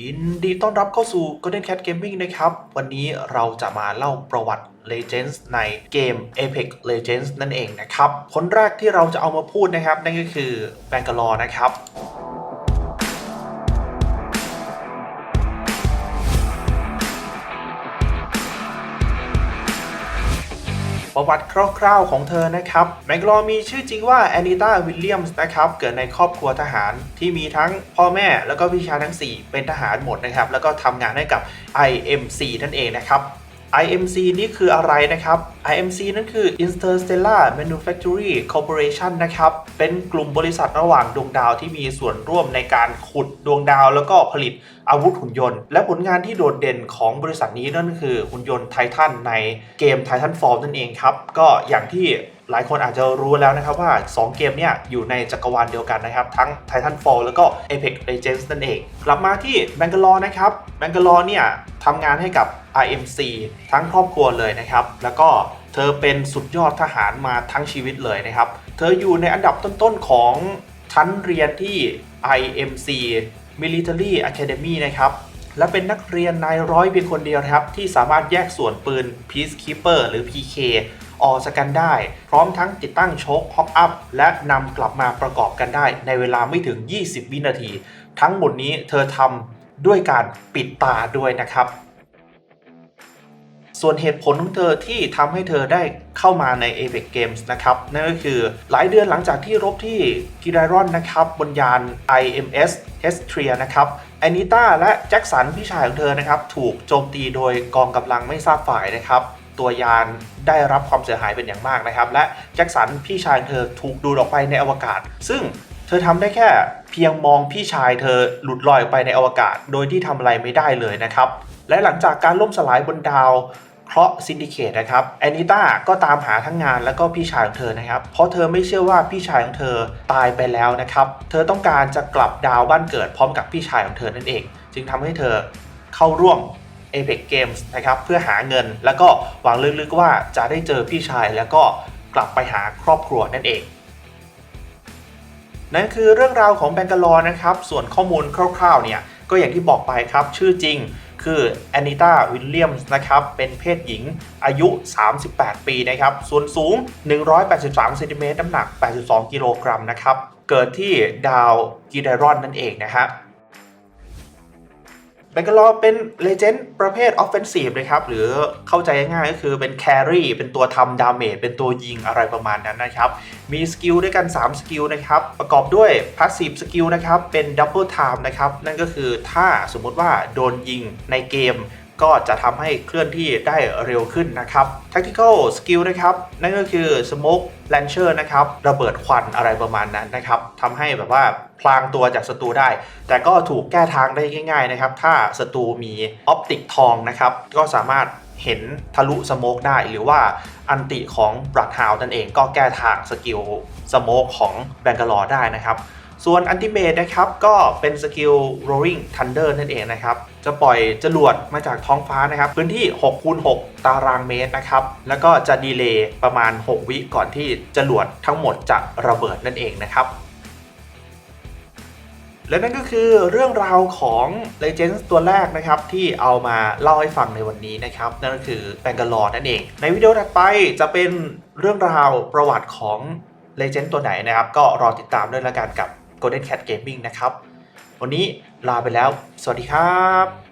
ยินดีต้อนรับเข้าสู่ Golden Cat Gaming นะครับ วันนี้เราจะมาเล่าประวัติ Legends ในเกม Apex Legends นั่นเองนะครับ คนแรกที่เราจะเอามาพูดนะครับ นั่นก็คือแบงกะลอนะครับ ประวัติคร่าวๆของเธอนะครับแมกลอมีชื่อจริงว่าแอนิต้าวิลเลียมส์นะครับเกิดในครอบครัวทหารที่มีทั้งพ่อแม่แล้วก็พี่ชายทั้ง 4 เป็นทหารหมดนะครับแล้วก็ทำงานให้กับ IMC นั่นเองนะครับ IMC นี่คืออะไรนะครับ IMC นั่นคือ Interstellar Manufacturing Corporation นะครับ เป็นกลุ่มบริษัทระหว่างดวงดาวที่มีส่วนร่วมในการขุดดวงดาว แล้วก็ผลิตอาวุธหุ่นยนต์ และผลงานที่โดดเด่นของบริษัทนี้นั่นคือหุ่นยนต์ไททันในเกม Titanfall นั่นเองครับ ก็อย่างที่หลายคนอาจจะรู้แล้วนะครับว่า 2 เกมเนี่ยอยู่ในจักรวาลเดียวกันนะครับ ทั้ง Titanfall แล้วก็ Apex Legends นั่นเอง กลับมาที่ Bangalore นะครับ Bangalore เนี่ย ทำงานให้กับ IMC ทั้งครอบครัวเลยนะครับ แล้วก็เธอเป็นสุดยอดทหารมาทั้งชีวิตเลยนะครับ เธออยู่ในอันดับต้นๆของชั้นเรียนที่ IMC Military Academy นะครับและเป็นนักเรียนนายร้อยเพียงคนเดียวนะครับ ที่สามารถแยกส่วนปืน Peacekeeper หรือ PK ออกจากกันได้ พร้อมทั้งติดตั้งโชคฮอกอัพ และนำกลับมาประกอบกันได้ในเวลาไม่ถึง 20 วินาที ทั้งหมดนี้เธอทำ ด้วยการปิดตาด้วยนะครับ ส่วนเหตุผลของเธอที่ทำให้เธอได้เข้ามาใน Apex Games นะครับ นั่นก็คือหลายเดือนหลังจากที่รบที่กิไดรอนนะครับ บนยาน IMS Hestria นะครับแอนิต้าและแจ็คสันพี่ชายของเธอนะครับ ถูกโจมตีโดยกองกำลังไม่ทราบฝ่ายนะครับตัวยานได้รับความเสียหายเป็นอย่างมากนะครับ และแจ็คสันพี่ชายเธอถูกดูดออกไปในอวกาศ ซึ่ง เธอทำได้แค่เพียงมองพี่ชายเธอหลุดลอยไปในอวกาศ โดยที่ทำอะไรไม่ได้เลยนะครับ และหลังจากการล่มสลายบนดาวเคราะห์ซินดิเคตนะครับแอนิต้าก็ตามหาทั้งงานแล้วก็พี่ชายของเธอนะครับ เพราะเธอไม่เชื่อว่าพี่ชายของเธอตายไปแล้วนะครับ เธอต้องการจะกลับดาวบ้านเกิดพร้อมกับพี่ชายของเธอนั่นเอง จึงทำให้เธอเข้าร่วม Apex Games นะครับเพื่อหาเงินแล้วก็หวังลึกๆว่าจะได้เจอพี่ชายแล้วก็กลับไปหาครอบครัวนั่นเอง นั่นคือเรื่องราวของแบงกลอนะครับ ส่วนข้อมูลคร่าวๆเนี่ยก็อย่างที่บอกไปครับชื่อจริงคือแอนิต้าวิลเลียมส์นะครับเป็นเพศหญิงอายุ 38 ปีนะครับส่วนสูง 183เซนติเมตรน้ำหนัก 82 กิโลกรัมนะครับเกิดที่ดาวกิไดรอนนั่นเองนะฮะ แบงกลอเป็นเลเจนด์ประเภทออฟเฟนซีฟนะครับ หรือเข้าใจง่ายก็คือเป็นแครี่เป็นตัวทำดาเมจเป็นตัวยิงอะไรประมาณนั้นนะครับ มีสกิลด้วยกัน 3 สกิลนะครับ ประกอบด้วยพาสซีฟสกิลนะครับ เป็นดับเบิลไทม์นะครับ นั่นก็คือถ้าสมมติว่าโดนยิงในเกม ก็จะทำให้เคลื่อนที่ได้เร็วขึ้นนะครับ Tactical Skill นะครับนั่นก็คือ Smoke Launcher นะครับระเบิดควันอะไรประมาณนั้นนะครับทำให้แบบว่าพลางตัวจากศัตรูได้ แต่ก็ถูกแก้ทางได้ง่ายๆนะครับถ้าศัตรูมีออปติกทองนะครับก็สามารถเห็นทะลุสโมกได้หรือว่าอันติของบรัดฮาวนั่นเองก็แก้ทางสกิลสโมกของแบงกลอได้นะครับ ส่วนอันติเมตนะครับก็เป็นสกิล Rolling Thunder นั่นเองนะครับ จะปล่อยจรวดมาจากท้องฟ้านะครับ พื้นที่6คูณ6ตารางเมตรนะครับ แล้วก็จะดีเลย์ประมาณ 6 วิก่อนที่จรวดทั้งหมดจะระเบิดนั่นเองนะครับและนั่นก็คือเรื่องราวของ Legends ตัวแรกนะครับ ที่เอามาเล่าให้ฟังในวันนี้นะครับ นั่นก็คือแบงกลอนั่นเอง ในวิดีโอถัดไปจะเป็นเรื่องราวประวัติของ Legend ตัวไหนนะครับ ก็รอติดตามด้วยละกันกับ Golden Cat Gaming นะครับ วันนี้ลาไปแล้ว สวัสดีครับ